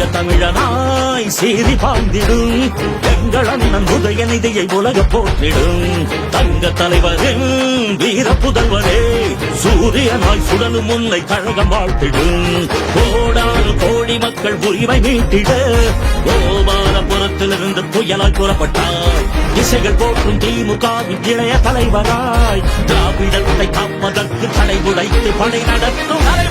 எங்க தமிழனாய் சீறி பாய்ந்திடும் எங்கள் அண்ணன் உதயநிதியை உலக போற்றிடும். தங்க தலைவரின் வீர புதல்வரே சூரியனாய் சுடலும் முல்லை கழகம் வாழ்த்திடும். கோடான கோடி மக்கள் உரிமை மீட்டிட கோபாலபுரத்திலிருந்து புயலாய் புறப்பட்டார் இசைகள் போற்றும் திமுகவின் இளைய தலைவராய் திராவிடத்தை காப்பதற்கு தடை உடைத்து படை நடத்தும் தலைவரே